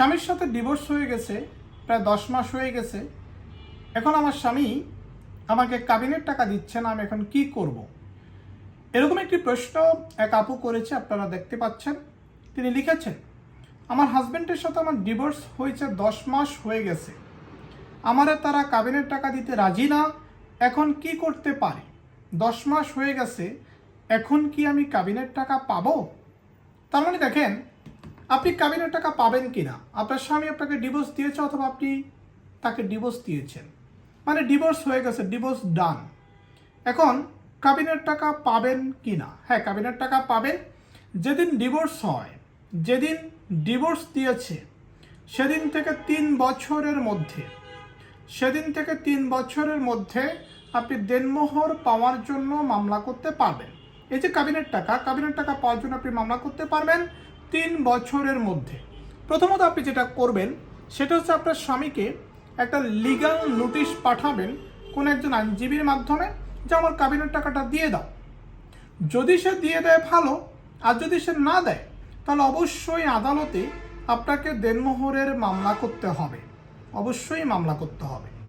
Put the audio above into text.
স্বামীর সাথে ডিভোর্স হয়ে গেছে, প্রায় দশ মাস হয়ে গেছে। এখন আমার স্বামী আমাকে কাবিনের টাকা দিচ্ছে না, আমি এখন কি করব। এরকম একটি প্রশ্ন এক আপু করেছে, আপনারা দেখতে পাচ্ছেন। তিনি লিখেছেন, আমার হাজব্যান্ডের সাথে আমার ডিভোর্স হয়েছে দশ মাস হয়ে গেছে। আমারে তারা কাবিনের টাকা দিতে রাজি না, এখন কি করতে পারে? দশ মাস হয়ে গেছে, এখন কি আমি কাবিনের টাকা পাবো? তার মানে দেখেন আপনি কাবিনের টাকা পাবেন কি না আপনার স্বামী আপনাকে ডিভোর্স দিয়েছে অথবা আপনি তাকে ডিভোর্স দিয়েছেন? মানে ডিভোর্স হয়ে গেছে ডিভোর্স ডান এখন কাবিনের টাকা পাবেন কি না হ্যাঁ কাবিনের টাকা পাবেন। যেদিন ডিভোর্স হয়, যেদিন ডিভোর্স দিয়েছে, সেদিন থেকে তিন বছরের মধ্যে, সেদিন থেকে তিন বছরের মধ্যে আপনি দেনমোহর পাওয়ার জন্য মামলা করতে পারবেন। এই যে কাবিনের টাকা কাবিনের টাকা পাওয়ার জন্য আপনি মামলা করতে পারবেন তিন বছরের মধ্যে। প্রথমত আপনি যেটা করবেন, সেটা হচ্ছে আপনার স্বামীকে একটা লিগ্যাল নোটিশ পাঠাবেন কোন একজন আইনজীবীর মাধ্যমে যে আমার কাবিনের টাকাটা দিয়ে দাও। যদি সে দিয়ে দেয় ভালো, আর যদি সে না দেয়, তাহলে অবশ্যই আদালতে আপনাকে দেনমোহরের মামলা করতে হবে। অবশ্যই মামলা করতে হবে।